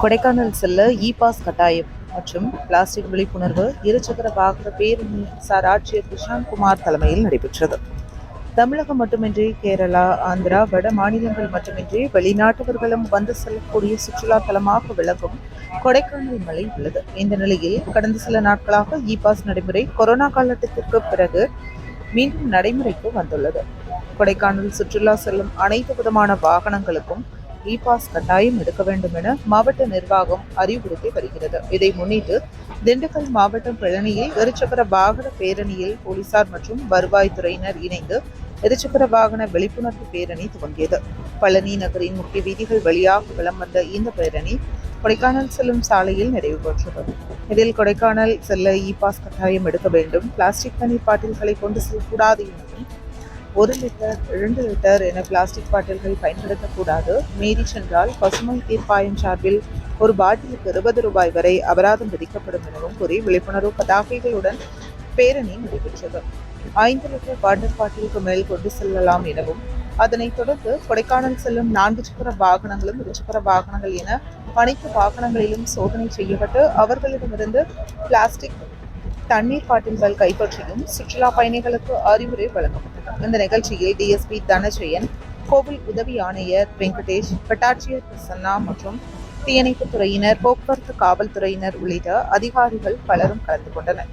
கொடைக்கானல் செல்ல e pass கட்டாயம் மற்றும் பிளாஸ்டிக் விழிப்புணர்வு இருசக்கர வாகன பேரணி சார் ஆட்சியர் கிருஷ்ணன் குமார் தலைமையில் நடைபெற்றது. தமிழகம் மட்டுமின்றி கேரளா ஆந்திரா வட மாநிலங்கள் மட்டுமின்றி வெளிநாட்டவர்களும் வந்து செல்லக்கூடிய சுற்றுலா தலமாக விளங்கும் கொடைக்கானல் மலை உள்ளது. இந்த நிலையில் கடந்த சில நாட்களாக இ பாஸ் நடைமுறை கொரோனா காலகட்டத்திற்கு பிறகு மீண்டும் நடைமுறைக்கு வந்துள்ளது. கொடைக்கானல் சுற்றுலா செல்லும் அனைத்து விதமான வாகனங்களுக்கும் இ பாஸ் கட்டாயம் எடுக்க வேண்டும் என மாவட்ட நிர்வாகம் அறிவுறுத்தி வருகிறது. இதை முன்னிட்டு திண்டுக்கல் மாவட்டம் பழனியில் இருசக்கர வாகன பேரணியில் போலீசார் மற்றும் வருவாய்த்துறையினர் இணைந்து இருசக்கர வாகன விழிப்புணர்வு பேரணி துவங்கியது. பழனி நகரின் முக்கிய வீதிகள் வழியாக வலம் வந்த இந்த பேரணி கொடைக்கானல் செல்லும் சாலையில் நிறைவு பெற்றது. இதில் கொடைக்கானல் செல்ல இ பாஸ் கட்டாயம் எடுக்க வேண்டும். பிளாஸ்டிக் தண்ணீர் பாட்டில்களை கொண்டு செல்லக்கூடாது எனவும் ஒரு லிட்டர் இரண்டு லிட்டர் என பிளாஸ்டிக் பாட்டில்கள் பயன்படுத்தக்கூடாது. மீறி சென்றால் பசுமை தீர்ப்பாயம் சார்பில் ஒரு பாட்டிலுக்கு இருபது ரூபாய் வரை அபராதம் விதிக்கப்படும் எனவும் கூறி விழிப்புணர்வு பதாகைகளுடன் பேரணி நடைபெற்றது. ஐந்து லிட்டர் வாட்டர் பாட்டிலுக்கு மேல் கொண்டு செல்லலாம் எனவும் அதனைத் தொடர்ந்து கொடைக்கானல் செல்லும் நான்கு சக்கர வாகனங்களும் இருசக்கர வாகனங்கள் என அனைத்து வாகனங்களிலும் சோதனை செய்யப்பட்டு அவர்களிடமிருந்து பிளாஸ்டிக் தண்ணீர் பாட்டில்கள் கைப்பற்றியும் சுற்றுலா பயணிகளுக்கு அறிவுரை வழங்கப்பட்டது. இந்த நிகழ்ச்சியில் டிஎஸ்பி தனஜெயன் கோவில் உதவி ஆணையர் வெங்கடேஷ் பட்டாட்சியர் பிரசன்னா மற்றும் தீயணைப்பு துறையினர் போக்குவரத்து காவல்துறையினர் உள்ளிட்ட அதிகாரிகள் பலரும் கலந்து கொண்டனர்.